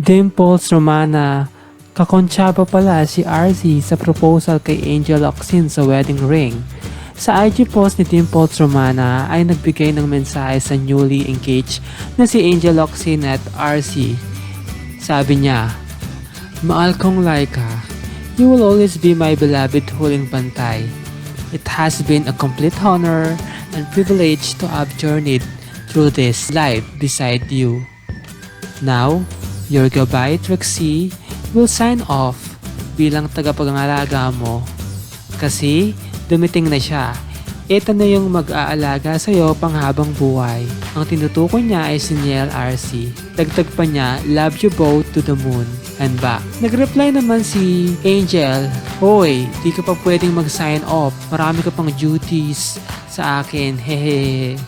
Dimples Romana, kakontsaba pala si RC sa proposal kay Angel Oxin sa wedding ring. Sa IG post ni Dimples Romana ay nagbigay ng mensahe sa newly engaged na si Angel Oxin at RC. Sabi niya, Mahal kong Laika, you will always be my beloved huling bantay. It has been a complete honor and privilege to have journeyed through this life beside you. Now, your goodbye Trixie will sign off bilang tagapangalaga mo. Kasi dumiting na siya. Ito na yung mag-aalaga sa'yo panghabang buhay. Ang tinutukoy niya ay si Niel RC. Dagdag pa niya, love you both to the moon and back. Nag-reply naman si Angel, Hoy, di ka pa pwedeng mag-sign off. Marami ka pang duties sa akin. Hehehe.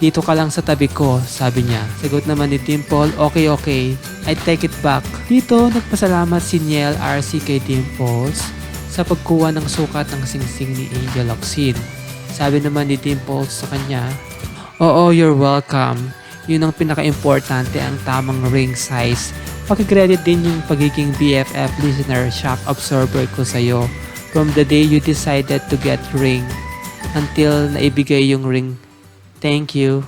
Dito ka lang sa tabi ko, sabi niya. Sagot naman ni Dimple, okay okay, I take it back. Dito, nagpasalamat si Niel RC kay Dimples sa pagkuha ng sukat ng singsing ni Angel Oxin. Sabi naman ni Dimples sa kanya, Oo, you're welcome. Yun ang pinaka-importante ang tamang ring size. Pakikredit din yung pagiging BFF listener shock absorber ko sa'yo from the day you decided to get ring until naibigay yung ring Thank you.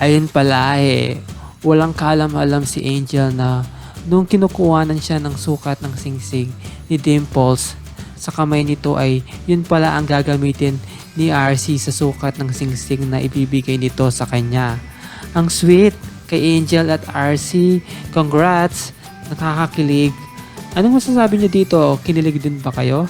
Ayun pala eh, walang kalam-alam si Angel na nung kinukuhanan siya ng sukat ng singsing ni Dimples sa kamay nito ay yun pala ang gagamitin ni RC sa sukat ng singsing na ibibigay nito sa kanya. Ang sweet kay Angel at RC. Congrats! Nakakakilig. Anong masasabi niyo dito? Kinilig din ba kayo?